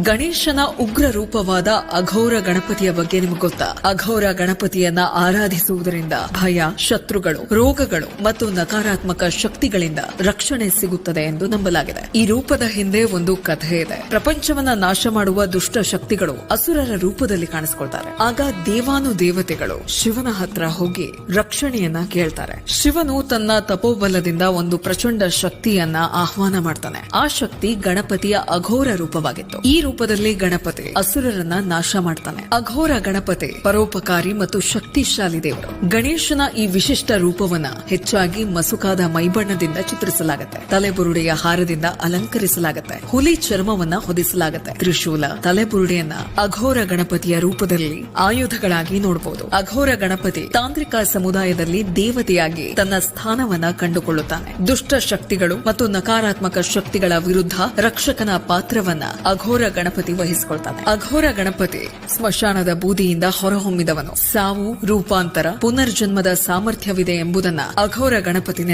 ಗಣೇಶನ ಉಗ್ರ ರೂಪವಾದ ಅಘೋರ ಗಣಪತಿಯ ಬಗ್ಗೆ ನಿಮಗೆ ಗೊತ್ತಾ? ಅಘೋರ ಗಣಪತಿಯನ್ನ ಆರಾಧಿಸುವುದರಿಂದ ಭಯ, ಶತ್ರುಗಳು, ರೋಗಗಳು ಮತ್ತು ನಕಾರಾತ್ಮಕ ಶಕ್ತಿಗಳಿಂದ ರಕ್ಷಣೆ ಸಿಗುತ್ತದೆ ಎಂದು ನಂಬಲಾಗಿದೆ. ಈ ರೂಪದ ಹಿಂದೆ ಒಂದು ಕಥೆ ಇದೆ. ಪ್ರಪಂಚವನ್ನ ನಾಶ ಮಾಡುವ ದುಷ್ಟ ಶಕ್ತಿಗಳು ಅಸುರರ ರೂಪದಲ್ಲಿ ಕಾಣಿಸಿಕೊಳ್ತಾರೆ. ಆಗ ದೇವಾನು ದೇವತೆಗಳು ಶಿವನ ಹತ್ರ ಹೋಗಿ ರಕ್ಷಣೆಯನ್ನ ಕೇಳ್ತಾರೆ. ಶಿವನು ತನ್ನ ತಪೋಬಲದಿಂದ ಒಂದು ಪ್ರಚಂಡ ಶಕ್ತಿಯನ್ನ ಆಹ್ವಾನ ಮಾಡ್ತಾನೆ. ಆ ಶಕ್ತಿ ಗಣಪತಿಯ ಅಘೋರ ರೂಪವಾಗಿತ್ತು. ಈ ರೂಪದಲ್ಲಿ ಗಣಪತಿ ಅಸುರರನ್ನ ನಾಶ ಮಾಡ್ತಾನೆ. ಅಘೋರ ಗಣಪತಿ ಪರೋಪಕಾರಿ ಮತ್ತು ಶಕ್ತಿಶಾಲಿ ದೇವರು. ಗಣೇಶನ ಈ ವಿಶಿಷ್ಟ ರೂಪವನ್ನ ಹೆಚ್ಚಾಗಿ ಮಸುಕಾದ ಮೈಬಣ್ಣದಿಂದ ಚಿತ್ರಿಸಲಾಗುತ್ತೆ. ತಲೆಬುರುಡೆಯ ಹಾರದಿಂದ ಅಲಂಕರಿಸಲಾಗುತ್ತೆ. ಹುಲಿ ಚರ್ಮವನ್ನ ಹೊದಿಸಲಾಗುತ್ತೆ. ತ್ರಿಶೂಲ ತಲೆಬುರುಡೆಯನ್ನ ಅಘೋರ ಗಣಪತಿಯ ರೂಪದಲ್ಲಿ ಆಯುಧಗಳಾಗಿ ನೋಡಬಹುದು ಅಘೋರ ಗಣಪತಿ ತಾಂತ್ರಿಕ ಸಮುದಾಯದಲ್ಲಿ ದೇವತೆಯಾಗಿ ತನ್ನ ಸ್ಥಾನವನ್ನ ಕಂಡುಕೊಳ್ಳುತ್ತಾನೆ. ದುಷ್ಟ ಶಕ್ತಿಗಳು ಮತ್ತು ನಕಾರಾತ್ಮಕ ಶಕ್ತಿಗಳ ವಿರುದ್ಧ ರಕ್ಷಕನ ಪಾತ್ರವನ್ನ ಅಘೋರ ಗಣಪತಿ ವಹಿಸಿಕೊಳ್ತಾನೆ. ಅಘೋರ ಗಣಪತಿ ಸ್ಮಶಾನದ ಬೂದಿಯಿಂದ ಹೊರಹೊಮ್ಮಿದವನು. ಸಾವು ರೂಪಾಂತರ ಪುನರ್ಜನ್ಮದ ಸಾಮರ್ಥ್ಯವಿದೆ ಎಂಬುದನ್ನ ಅಘೋರ ಗಣಪತಿ